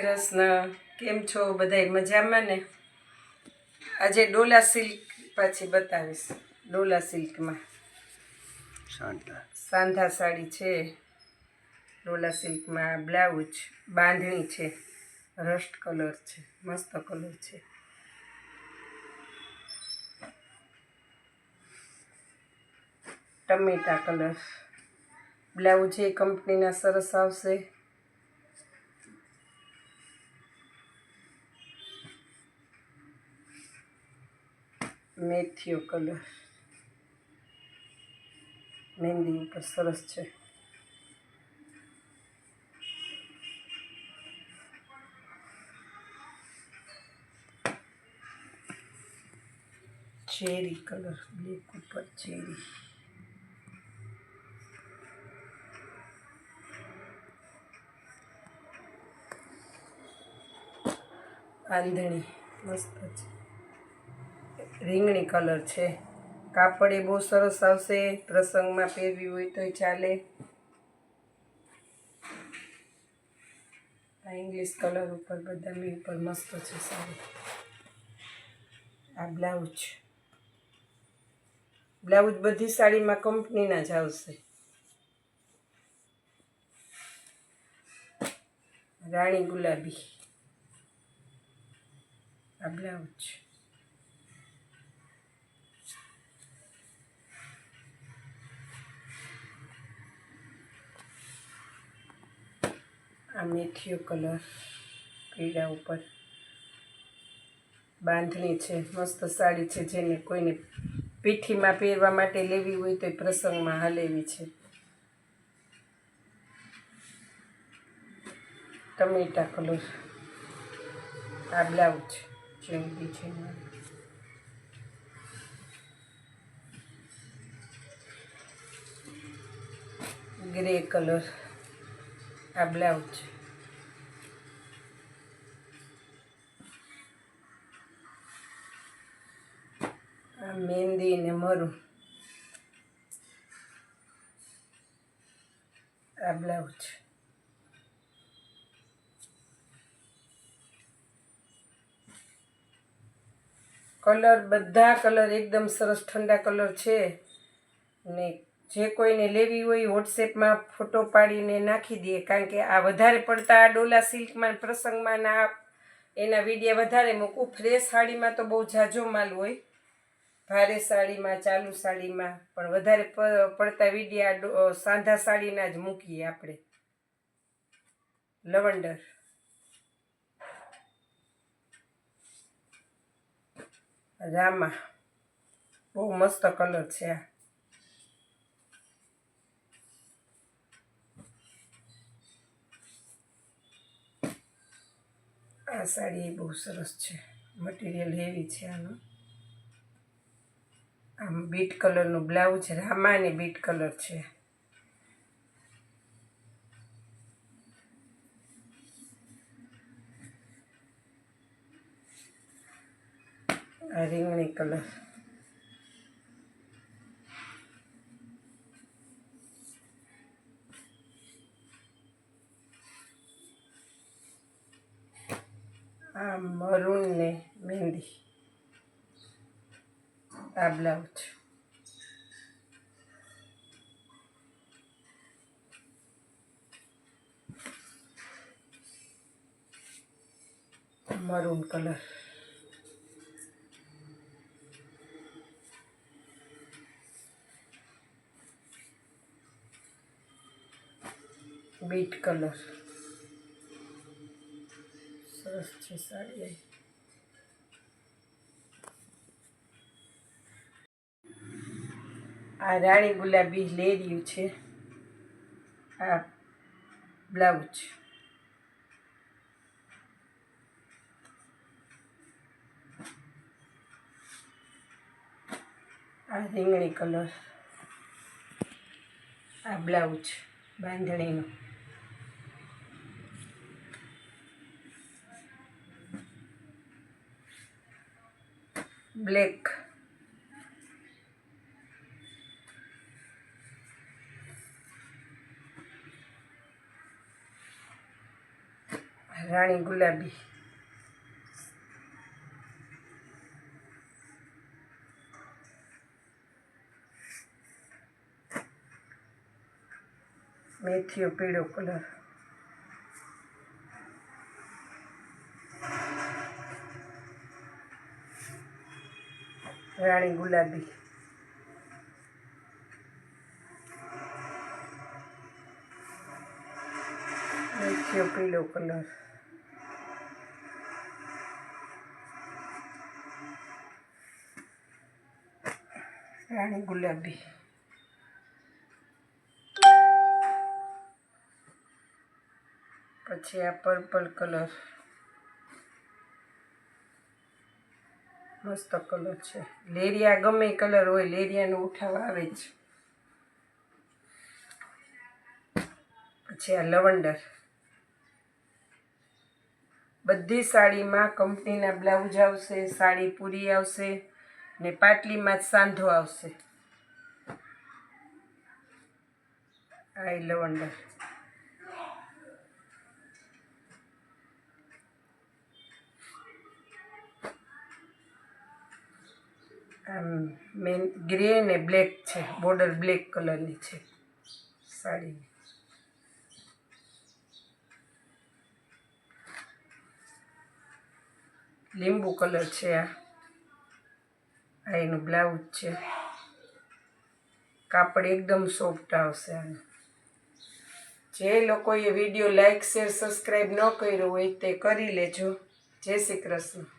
કૃષ્ણ કેમ છો? બધાય મજામાં ને? આજે ડોલા સિલ્ક પાછી બતાવીશ. ડોલા સિલ્કમાં. સાંધા. સાડી છે. ડોલા સિલ્કમાં બ્લાઉઝ બાંધણી છે. રસ્ટ કલર છે. મસ્ત કલર છે. ટમેટા કલર. બ્લાઉઝ એ કંપનીના સરસ આવશે. મેથીઓ કલર. મહેંદી ઉપર સરસ છે. ચેરી કલર બ્લેક ઉપર ચેરી. આંધણી મસ્ત છે. રીંગણી કલર છે. કાપડ એ બહુ સરસ આવશે. પ્રસંગમાં પહેરવી હોય તોય ચાલે. આ ઇંગ્લિશ કલર ઉપર બદામી ઉપર મસ્ત છે સારું આ બ્લાઉઝ. બ્લાઉઝ બધી સાડીમાં કંપનીના જ આવશે. રાણી ગુલાબી. આ બ્લાઉઝ. આ મેથીઓ કલર પીળા ઉપર. બાંધણી છે, મસ્ત સાડી છે જેને કોઈને પીઠીમાં પહેરવા માટે લેવી હોય તો એ પ્રસંગમાં હાલેવી છે. ટમેટા કલર. આ બ્લાઉઝ છે મારું. Grey colour. આ બ્લાઉઝ આ મહેંદી ને મરું. આ બ્લાઉઝ કલર, બધા કલર એકદમ સરસ ઠંડા કલર છે ને જે કોઈને લેવી હોય વોટ્સએપમાં ફોટો પાડીને નાખી દઈએ કારણ કે આ વધારે પડતા આ ડોલા સિલ્કમાં પ્રસંગમાં ના એના વિડીયા વધારે મૂકું. ફ્રેશ સાડીમાં તો બહુ ઝાઝો માલ હોય. ભારે સાડીમાં, ચાલુ સાડીમાં પણ વધારે પડતા વિડીયા સાંધા સાડીના જ મૂકીએ આપણે. લવંડર. રામા. બહુ મસ્ત કલર છે આ. આ સાડી એ બહુ સરસ છે. મટીરિયલ હેવી છે આનું. આમ બીટ કલરનું બ્લાઉઝ છે. રામાની બીટ કલર છે. આ રીંગણી કલર આ મરૂન ને મહેંદી. આ blouse. Maroon colour. Beet colour. સરસ છે સાડી આ રાણી ગુલાબી લેરિયું છે. આ બ્લાઉઝ. આ રીંગણી કલર. આ બ્લાઉઝ બાંધણીનું. બ્લેક. રાણી ગુલાબી. મેથીઓ પીળો કલર. રાણી ગુલાબી. પીળો કલર. રાણી ગુલાબી. પછી આ પર્પલ કલર. મસ્ત કલર છે. લેરિયા ગમે કલર હોય, લેરિયાનો ઉઠાવ આવે જ. પછી આ લવંડર. બધી સાડીમાં કંપનીના બ્લાઉઝ આવશે, સાડી પૂરી આવશે ને પાટલીમાં જ સાંધો આવશે. આ લવંડર. આમ મેન ગ્રે ને બ્લેક છે બોર્ડર બ્લેક કલરની છે સાડી. લીંબુ કલર છે આ. આ એનું બ્લાઉઝ છે. કાપડ એકદમ સોફ્ટ આવશે આનું. જે લોકોએ વીડિયો લાઈક શેર સબસ્ક્રાઈબ ન કર્યો હોય તે કરી લેજો. જય શ્રી કૃષ્ણ.